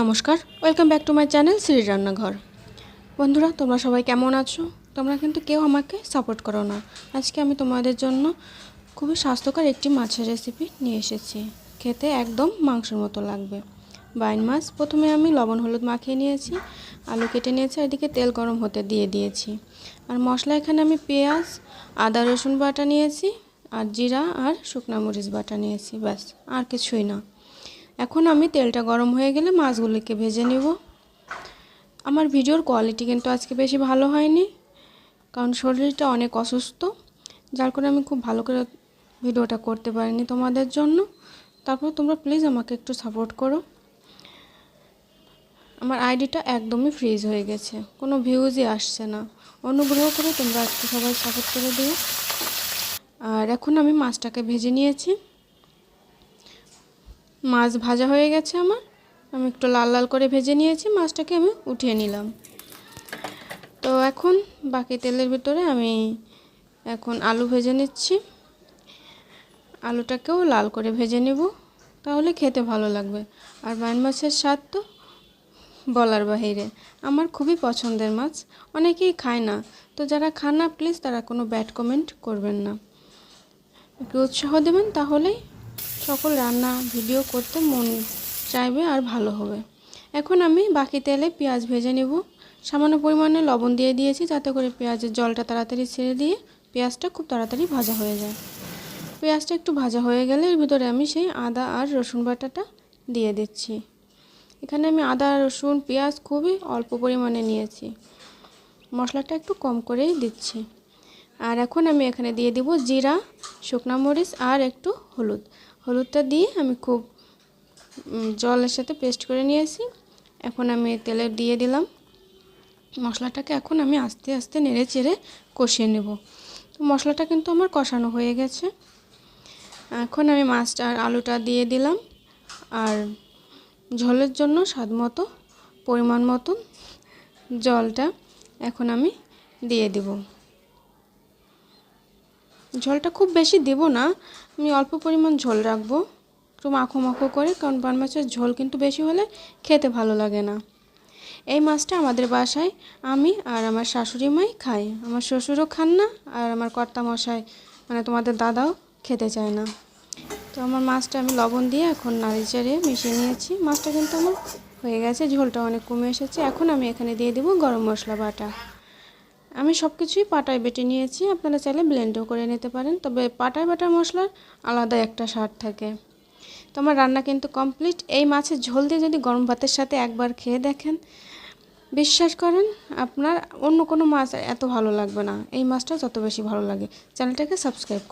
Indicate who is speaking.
Speaker 1: নমস্কার welcome back to my channel Shri Rannaghar বন্ধুরা, তোমরা সবাই কেমন আছো? তোমরা কিন্তু কেউ আমাকে সাপোর্ট করো না। আজকে আমি তোমাদের জন্য খুবই স্বাস্থ্যকর একটি মাছের রেসিপি নিয়ে এসেছি। খেতে একদম মাংসের মতো লাগবে। বাইন মাছ, প্রথমে আমি লবণ হলুদ মাখিয়ে নিয়েছি, আলু কেটে নিয়েছি এদিকে তেল গরম হতে দিয়ে দিয়েছি। আর মশলা এখানে আমি পেঁয়াজ, আদা, রসুন বাটা নিয়েছি, আর জিরা আর শুকনা মরিচ বাটা নিয়েছি, ব্যাস, আর কিছুই না। এখন আমি তেলটা গরম হয়ে গেলে মাছগুলিকে ভেজে নিব। আমার ভিডিওর কোয়ালিটি কিন্তু আজকে বেশি ভালো হয়নি, কারণ শরীরটা অনেক অসুস্থ, যার করে আমি খুব ভালো করে ভিডিওটা করতে পারিনি তোমাদের জন্য। তারপর তোমরা প্লিজ আমাকে একটু সাপোর্ট করো। আমার আইডিটা একদমই ফ্রিজ হয়ে গেছে, কোনো ভিউজই আসছে না। অনুগ্রহ করে তোমরা একটু সবাই সাপোর্ট করে দিও। আর এখন আমি মাছটাকে ভেজে নিয়েছি। মাছ ভাজা হয়ে গেছে আমার। আমি একটু লাল লাল করে ভেজে নিয়েছি, মাছটাকে আমি উঠিয়ে নিলাম। তো এখন বাকি তেলের ভিতরে আমি এখন আলু ভেজে নিচ্ছি। আলুটাকেও লাল করে ভেজে নেব, তাহলে খেতে ভালো লাগবে। আর বাইন মাছের স্বাদ তো বলার বাহিরে। আমার খুবই পছন্দের মাছ, অনেকেই খায় না। তো যারা খান না প্লিজ তারা কোনো ব্যাড কমেন্ট করবেন না। একটু উৎসাহ দেবেন, তাহলেই সকল রান্না ভিডিও করতে মন চাইবে আর ভালো হবে। এখন আমি বাকি তেলে পেঁয়াজ ভেজে নেব। সামান্য পরিমাণে লবণ দিয়ে দিয়েছি যাতে করে পেঁয়াজের জলটা তাড়াতাড়ি ছেড়ে দিয়ে পেঁয়াজটা খুব তাড়াতাড়ি ভাজা হয়ে যায়। পেঁয়াজটা একটু ভাজা হয়ে গেলে এর ভিতরে আমি সেই আদা আর রসুন বাটাটা দিয়ে দিচ্ছি। এখানে আমি আদা, রসুন, পেঁয়াজ খুবই অল্প পরিমাণে নিয়েছি। মশলাটা একটু কম করেই দিচ্ছি। আর এখন আমি এখানে দিয়ে দিব জিরা, শুকনা মরিচ আর একটু হলুদ। হলুদটা দিয়ে আমি খুব জলের সাথে পেস্ট করে নিয়েছি। এখন আমি তেলে দিয়ে দিলাম। মশলাটাকে এখন আমি আস্তে আস্তে নেড়ে চেড়ে কষিয়ে নেব। তো মশলাটা কিন্তু আমার কষানো হয়ে গেছে। এখন আমি মাছটা আর আলুটা দিয়ে দিলাম। আর ঝোলের জন্য স্বাদ মতো, পরিমাণ মতন জলটা এখন আমি দিয়ে দেব। ঝোলটা খুব বেশি দেব না। আমি অল্প পরিমাণ ঝোল রাখব। একটু মাখো মাখো করে, কারণ বান মাছের ঝোল কিন্তু বেশি হলে খেতে ভালো লাগে না। এই মাছটা আমাদের বাসায় আমি আর আমার শাশুড়ি মাই খাই আমার শ্বশুরও খান না আর আমার কর্তা মশাই মানে তোমাদের দাদাও খেতে চায় না। তো আমার মাছটা আমি লবণ দিয়ে এখন নাড়ি চাড়িয়ে মিশিয়ে নিয়েছি। মাছটা কিন্তু আমার হয়ে গেছে, ঝোলটা অনেক কমে এসেছে। এখন আমি এখানে দিয়ে দেবো গরম মশলা বাটা। আমি সব কিছুই পাটায় বেটে নিয়েছি, আপনারা চাইলে ব্লেন্ডও করে নিতে পারেন, তবে পাটায় বাটা মশলার আলাদা একটা স্বাদ থাকে। তো আমার রান্না কিন্তু কমপ্লিট এই মাছের ঝোল দিয়ে যদি গরম ভাতের সাথে একবার খেয়ে দেখেন, বিশ্বাস করেন আপনার অন্য কোনো মাছ এত ভালো লাগবে না। এই মাছটা যত বেশি ভালো লাগে, চ্যানেলটাকে সাবস্ক্রাইব